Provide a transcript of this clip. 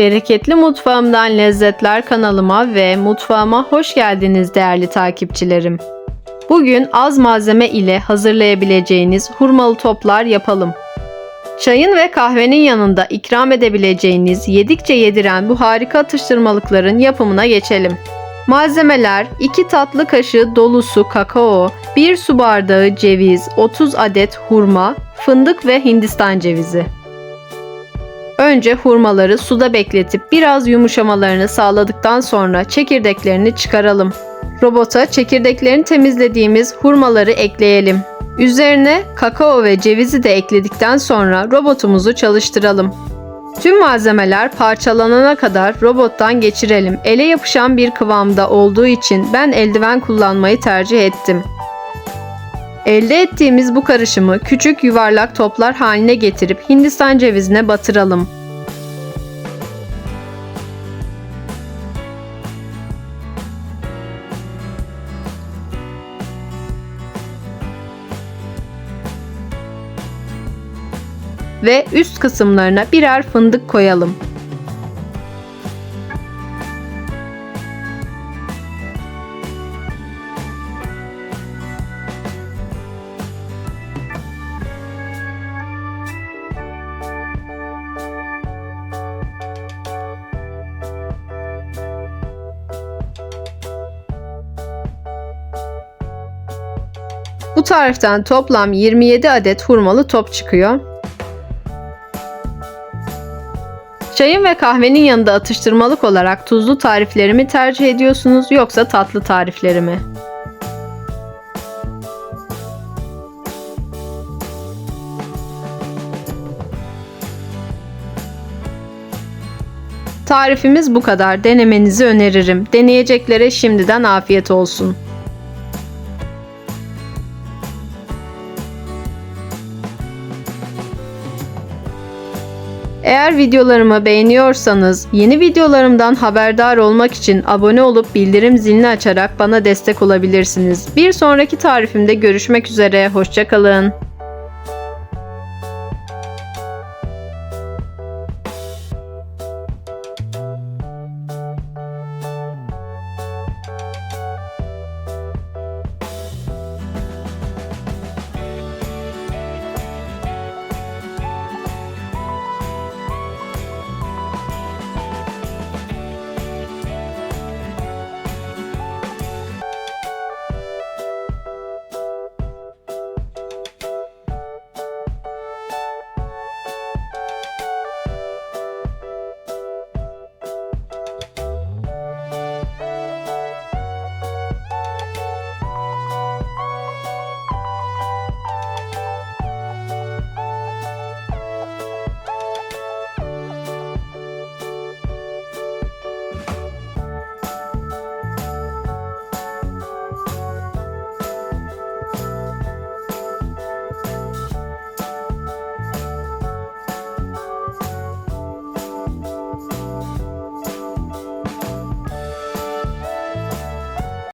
Bereketli Mutfağımdan Lezzetler kanalıma ve mutfağıma hoş geldiniz değerli takipçilerim. Bugün az malzeme ile hazırlayabileceğiniz hurmalı toplar yapalım. Çayın ve kahvenin yanında ikram edebileceğiniz yedikçe yediren bu harika atıştırmalıkların yapımına geçelim. Malzemeler 2 tatlı kaşığı dolusu kakao, 1 su bardağı ceviz, 30 adet hurma, fındık ve hindistan cevizi. Önce hurmaları suda bekletip biraz yumuşamalarını sağladıktan sonra çekirdeklerini çıkaralım. Robota çekirdeklerini temizlediğimiz hurmaları ekleyelim. Üzerine kakao ve cevizi de ekledikten sonra robotumuzu çalıştıralım. Tüm malzemeler parçalanana kadar robottan geçirelim. Ele yapışan bir kıvamda olduğu için ben eldiven kullanmayı tercih ettim. Elde ettiğimiz bu karışımı küçük yuvarlak toplar haline getirip Hindistan cevizine batıralım. Ve üst kısımlarına birer fındık koyalım. Bu tariften toplam 27 adet hurmalı top çıkıyor. Çayın ve kahvenin yanında atıştırmalık olarak tuzlu tariflerimi tercih ediyorsunuz yoksa tatlı tariflerimi? Tarifimiz bu kadar. Denemenizi öneririm. Deneyeceklere şimdiden afiyet olsun. Eğer videolarımı beğeniyorsanız yeni videolarımdan haberdar olmak için abone olup bildirim zilini açarak bana destek olabilirsiniz. Bir sonraki tarifimde görüşmek üzere, hoşçakalın.